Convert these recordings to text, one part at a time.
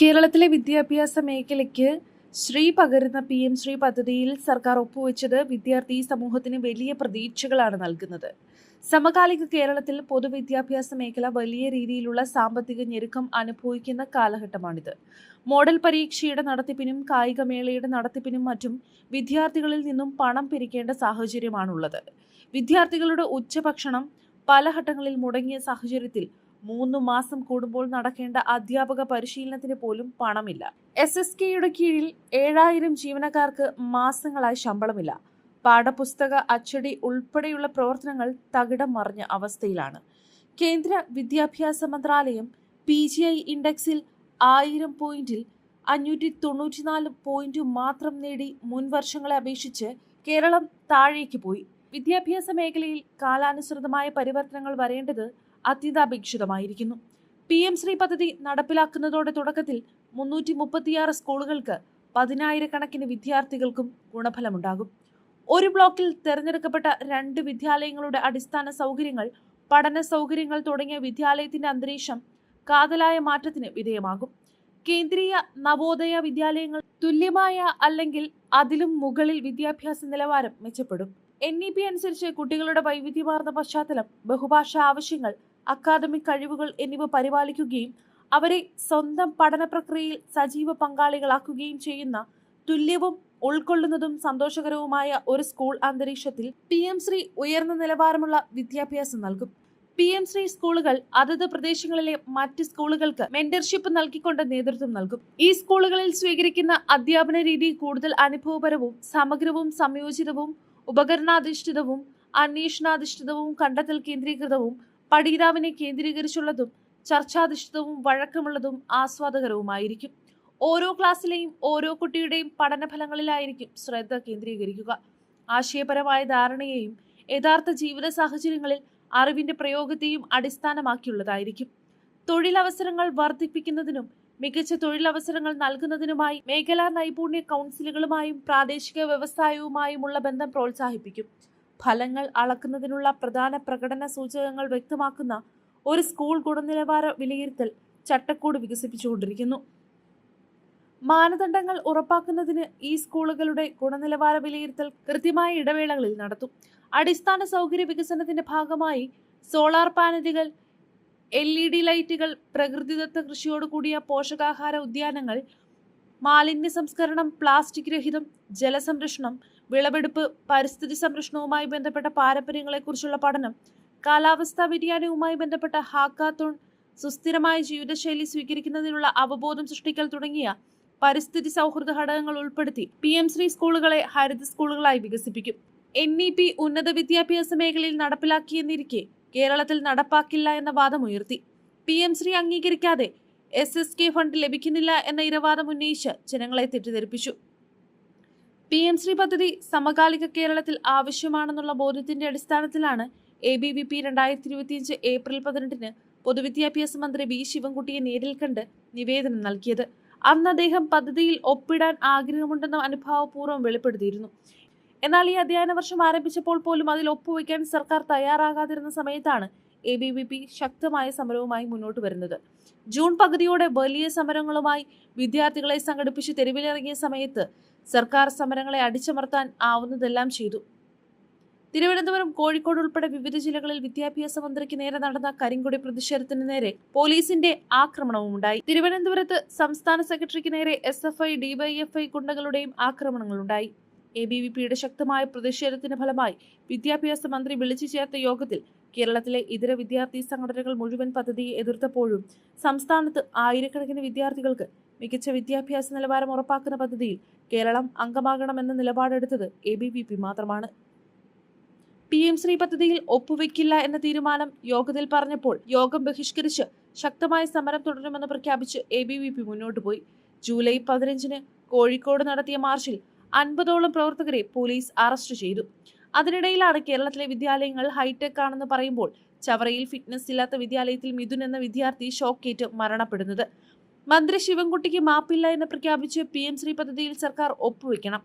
കേരളത്തിലെ വിദ്യാഭ്യാസ മേഖലയ്ക്ക് ശ്രീ പകരുന്ന പി എം ശ്രീ പദ്ധതിയിൽ സർക്കാർ ഒപ്പുവെച്ചത് വിദ്യാർത്ഥി സമൂഹത്തിന് വലിയ പ്രതീക്ഷകളാണ് നൽകുന്നത്. സമകാലിക കേരളത്തിൽ പൊതുവിദ്യാഭ്യാസ മേഖല വലിയ രീതിയിലുള്ള സാമ്പത്തിക ഞെരുക്കം അനുഭവിക്കുന്ന കാലഘട്ടമാണിത്. മോഡൽ പരീക്ഷയുടെ നടത്തിപ്പിനും കായികമേളയുടെ നടത്തിപ്പിനും മറ്റും വിദ്യാർത്ഥികളിൽ നിന്നും പണം പിരിക്കേണ്ട സാഹചര്യമാണുള്ളത്. വിദ്യാർത്ഥികളുടെ ഉച്ചഭക്ഷണം പല ഘട്ടങ്ങളിൽ മുടങ്ങിയ സാഹചര്യത്തിൽ മൂന്ന് മാസം കൂടുമ്പോൾ നടക്കേണ്ട അധ്യാപക പരിശീലനത്തിന് പോലും പണമില്ല. എസ് എസ് കെയുടെ കീഴിൽ ഏഴായിരം ജീവനക്കാർക്ക് മാസങ്ങളായി ശമ്പളമില്ല. പാഠപുസ്തക അച്ചടി ഉൾപ്പെടെയുള്ള പ്രവർത്തനങ്ങൾ തകിടം മറിഞ്ഞ അവസ്ഥയിലാണ്. കേന്ദ്ര വിദ്യാഭ്യാസ മന്ത്രാലയം പി ജി ഐ ഇൻഡെക്സിൽ ആയിരം പോയിന്റിൽ അഞ്ഞൂറ്റി തൊണ്ണൂറ്റിനാല് പോയിന്റ് മാത്രം നേടി മുൻ വർഷങ്ങളെ അപേക്ഷിച്ച് കേരളം താഴേക്ക് പോയി. വിദ്യാഭ്യാസ മേഖലയിൽ കാലാനുസൃതമായ പരിവർത്തനങ്ങൾ വരേണ്ടത് അത്യന്താപേക്ഷിതമായിരിക്കുന്നു പി എം ശ്രീ പദ്ധതി നടപ്പിലാക്കുന്നതോടെ തുടക്കത്തിൽ മുന്നൂറ്റി മുപ്പത്തിയാറ് സ്കൂളുകൾക്ക് പതിനായിരക്കണക്കിന് വിദ്യാർത്ഥികൾക്കും ഗുണഫലമുണ്ടാകും. ഒരു ബ്ലോക്കിൽ തെരഞ്ഞെടുക്കപ്പെട്ട രണ്ട് വിദ്യാലയങ്ങളുടെ അടിസ്ഥാന സൗകര്യങ്ങൾ പഠന സൗകര്യങ്ങൾ തുടങ്ങിയ വിദ്യാലയത്തിന്റെ അന്തരീക്ഷം കാതലായ മാറ്റത്തിന് വിധേയമാകും. കേന്ദ്രീയ നവോദയ വിദ്യാലയങ്ങൾ തുല്യമായ അല്ലെങ്കിൽ അതിലും മുകളിൽ വിദ്യാഭ്യാസ നിലവാരം മെച്ചപ്പെടും. എൻ ഇ പി അനുസരിച്ച് കുട്ടികളുടെ വൈവിധ്യമാർന്ന പശ്ചാത്തലം ബഹുഭാഷാ ആവശ്യങ്ങൾ അക്കാദമിക് കഴിവുകൾ എന്നിവ പരിപാലിക്കുകയും അവരെ സ്വന്തം പഠന പ്രക്രിയയിൽ സജീവ പങ്കാളികളാക്കുകയും ചെയ്യുന്ന തുല്യവും ഉൾക്കൊള്ളുന്നതും സന്തോഷകരവുമായ ഒരു സ്കൂൾ അന്തരീക്ഷത്തിൽ പി എം ശ്രീ ഉയർന്ന നിലവാരമുള്ള വിദ്യാഭ്യാസം നൽകും. പി എം ശ്രീ സ്കൂളുകൾ അതത് പ്രദേശങ്ങളിലെ മറ്റ് സ്കൂളുകൾക്ക് മെന്റർഷിപ്പ് നൽകിക്കൊണ്ട് നേതൃത്വം നൽകും. ഈ സ്കൂളുകളിൽ സ്വീകരിക്കുന്ന അധ്യാപന രീതി കൂടുതൽ അനുഭവപരവും സമഗ്രവും സംയോജിതവും ഉപകരണാധിഷ്ഠിതവും അന്വേഷണാധിഷ്ഠിതവും കണ്ടെത്തൽ കേന്ദ്രീകൃതവും പഠിതാവിനെ കേന്ദ്രീകരിച്ചുള്ളതും ചർച്ചാധിഷ്ഠിതവും വഴക്കമുള്ളതും ആസ്വാദകരവുമായിരിക്കും. ഓരോ ക്ലാസ്സിലെയും ഓരോ കുട്ടിയുടെയും പഠനഫലങ്ങളിലായിരിക്കും ശ്രദ്ധ കേന്ദ്രീകരിക്കുക. ആശയപരമായ ധാരണയെയും യഥാർത്ഥ ജീവിത സാഹചര്യങ്ങളിൽ അറിവിന്റെ പ്രയോഗത്തെയും അടിസ്ഥാനമാക്കിയുള്ളതായിരിക്കും. തൊഴിലവസരങ്ങൾ വർദ്ധിപ്പിക്കുന്നതിനും മികച്ച തൊഴിലവസരങ്ങൾ നൽകുന്നതിനുമായി മേഖലാ നൈപുണ്യ കൗൺസിലുകളുമായും പ്രാദേശിക വ്യവസായവുമായുമുള്ള ബന്ധം പ്രോത്സാഹിപ്പിക്കും. ഫലങ്ങൾ അളക്കുന്നതിനുള്ള പ്രധാന പ്രകടന സൂചകങ്ങൾ വ്യക്തമാക്കുന്ന ഒരു സ്കൂൾ ഗുണനിലവാര വിലയിരുത്തൽ ചട്ടക്കൂട് വികസിപ്പിച്ചുകൊണ്ടിരിക്കുന്നു. മാനദണ്ഡങ്ങൾ ഉറപ്പാക്കുന്നതിന് ഈ സ്കൂളുകളുടെ ഗുണനിലവാര വിലയിരുത്തൽ കൃത്യമായ ഇടവേളകളിൽ നടത്തും. അടിസ്ഥാന സൗകര്യ വികസനത്തിന്റെ ഭാഗമായി സോളാർ പാനലുകൾ എൽ ഇ ഡി ലൈറ്റുകൾ പ്രകൃതിദത്ത കൃഷിയോട് കൂടിയ പോഷകാഹാര ഉദ്യാനങ്ങൾ മാലിന്യ സംസ്കരണം പ്ലാസ്റ്റിക് രഹിതം ജലസംരക്ഷണം വിളവെടുപ്പ് പരിസ്ഥിതി സംരക്ഷണവുമായി ബന്ധപ്പെട്ട പാരമ്പര്യങ്ങളെക്കുറിച്ചുള്ള പഠനം കാലാവസ്ഥാ വ്യതിയാനവുമായി ബന്ധപ്പെട്ട ഹാക്കാത്തോൺ സുസ്ഥിരമായ ജീവിതശൈലി സ്വീകരിക്കുന്നതിനുള്ള അവബോധം സൃഷ്ടിക്കൽ തുടങ്ങിയ പരിസ്ഥിതി സൗഹൃദ ഘടകങ്ങൾ ഉൾപ്പെടുത്തി പി എം ശ്രീ സ്കൂളുകളെ ഹരിത സ്കൂളുകളായി വികസിപ്പിക്കും. എൻ ഇ പി ഉന്നത വിദ്യാഭ്യാസ മേഖലയിൽ നടപ്പിലാക്കിയെന്നിരിക്കെ കേരളത്തിൽ നടപ്പാക്കില്ല എന്ന വാദം ഉയർത്തി. പി എം ശ്രീ അംഗീകരിക്കാതെ എസ് എസ് കെ ഫണ്ട് ലഭിക്കുന്നില്ല എന്ന ഇരവാദം ഉന്നയിച്ച് ജനങ്ങളെ തെറ്റിദ്ധരിപ്പിച്ചു. പി എം ശ്രീ പദ്ധതി സമകാലിക കേരളത്തിൽ ആവശ്യമാണെന്നുള്ള ബോധ്യത്തിന്റെ അടിസ്ഥാനത്തിലാണ് എ ബി വി പി രണ്ടായിരത്തി ഇരുപത്തിയഞ്ച് ഏപ്രിൽ പതിനെട്ടിന് പൊതുവിദ്യാഭ്യാസ മന്ത്രി വി ശിവൻകുട്ടിയെ നേരിൽ കണ്ട് നിവേദനം നൽകിയത്. അന്ന് അദ്ദേഹം പദ്ധതിയിൽ ഒപ്പിടാൻ ആഗ്രഹമുണ്ടെന്ന് അനുഭാവപൂർവം വെളിപ്പെടുത്തിയിരുന്നു. എന്നാൽ ഈ അധ്യയന വർഷം ആരംഭിച്ചപ്പോൾ പോലും അതിൽ ഒപ്പുവയ്ക്കാൻ സർക്കാർ തയ്യാറാകാതിരുന്ന സമയത്താണ് എ ബി വി പി ശക്തമായ സമരവുമായി മുന്നോട്ട് വരുന്നത്. ജൂൺ പകുതിയോടെ വലിയ സമരങ്ങളുമായി വിദ്യാർത്ഥികളെ സംഘടിപ്പിച്ച് തെരുവിലിറങ്ങിയ സമയത്ത് സർക്കാർ സമരങ്ങളെ അടിച്ചമർത്താൻ ആവുന്നതെല്ലാം ചെയ്തു. തിരുവനന്തപുരം കോഴിക്കോട് ഉൾപ്പെടെ വിവിധ ജില്ലകളിൽ വിദ്യാഭ്യാസ മന്ത്രിക്ക് നേരെ നടന്ന കരിങ്കൊടി പ്രതിഷേധത്തിന് നേരെ പോലീസിന്റെ ആക്രമണവും ഉണ്ടായി. തിരുവനന്തപുരത്ത് സംസ്ഥാന സെക്രട്ടറിക്ക് നേരെ എസ് എഫ് ഐ ഡിവൈഎഫ്ഐ ഗുണ്ടകളുടെയും ആക്രമണങ്ങളുണ്ടായി. എ ബി വി പിയുടെ ശക്തമായ പ്രതിഷേധത്തിന്റെ ഫലമായി വിദ്യാഭ്യാസ മന്ത്രി വിളിച്ചു ചേർത്ത യോഗത്തിൽ കേരളത്തിലെ ഇതര വിദ്യാർത്ഥി സംഘടനകൾ മുഴുവൻ പദ്ധതിയെ എതിർത്തപ്പോഴും സംസ്ഥാനത്ത് ആയിരക്കണക്കിന് വിദ്യാർത്ഥികൾക്ക് മികച്ച വിദ്യാഭ്യാസ നിലവാരം ഉറപ്പാക്കുന്ന പദ്ധതിയിൽ കേരളം അംഗമാകണമെന്ന നിലപാടെടുത്തത് എ ബി വി പി മാത്രമാണ്. പി എം ശ്രീ പദ്ധതിയിൽ ഒപ്പുവെക്കില്ല എന്ന തീരുമാനം യോഗത്തിൽ പറഞ്ഞപ്പോൾ യോഗം ബഹിഷ്കരിച്ച് ശക്തമായ സമരം തുടരുമെന്ന് പ്രഖ്യാപിച്ച് എ ബി വി പി മുന്നോട്ട് പോയി ജൂലൈ പതിനഞ്ചിന് കോഴിക്കോട് നടത്തിയ മാർച്ചിൽ അൻപതോളം പ്രവർത്തകരെ പോലീസ് അറസ്റ്റ് ചെയ്തു. അതിനിടയിലാണ് കേരളത്തിലെ വിദ്യാലയങ്ങൾ ഹൈടെക് ആണെന്ന് പറയുമ്പോൾ ചവറയിൽ ഫിറ്റ്നസ് ഇല്ലാത്ത വിദ്യാലയത്തിൽ മിഥുൻ എന്ന വിദ്യാർത്ഥി ഷോക്കേറ്റ് മരണപ്പെടുന്നത്. മന്ത്രി ശിവൻകുട്ടിക്ക് മാപ്പില്ല എന്ന് പ്രഖ്യാപിച്ച് പി എം ശ്രീ പദ്ധതിയിൽ സർക്കാർ ഒപ്പുവെക്കണം.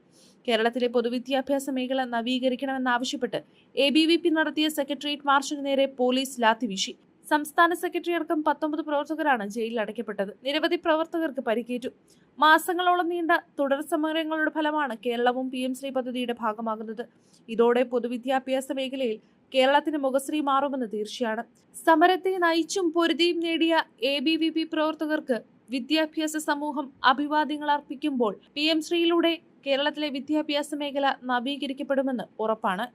കേരളത്തിലെ പൊതുവിദ്യാഭ്യാസ മേഖല നവീകരിക്കണമെന്നാവശ്യപ്പെട്ട് എ ബി വി പി നടത്തിയ സെക്രട്ടേറിയറ്റ് മാർച്ചിന് നേരെ പോലീസ് ലാത്തിവീശി. സംസ്ഥാന സെക്രട്ടറി അടക്കം പത്തൊമ്പത് പ്രവർത്തകരാണ് ജയിലിൽ അടയ്ക്കപ്പെട്ടത്. നിരവധി പ്രവർത്തകർക്ക് പരിക്കേറ്റു. മാസങ്ങളോളം നീണ്ട തുടർ സമരങ്ങളുടെ ഫലമാണ് കേരളവും പി എം ശ്രീ പദ്ധതിയുടെ ഭാഗമാകുന്നത്. ഇതോടെ പൊതുവിദ്യാഭ്യാസ മേഖലയിൽ കേരളത്തിന് മുഖശ്രീ മാറുമെന്ന് തീർച്ചയാണ്. സമരത്തെ നയിച്ചും പൊരുതിയും നേടിയ എ ബി വി പി പ്രവർത്തകർക്ക് വിദ്യാഭ്യാസ സമൂഹം അഭിവാദ്യങ്ങൾ അർപ്പിക്കുമ്പോൾ പി എം ശ്രീയിലൂടെ കേരളത്തിലെ വിദ്യാഭ്യാസ മേഖല നവീകരിക്കപ്പെടുമെന്ന് ഉറപ്പാണ്.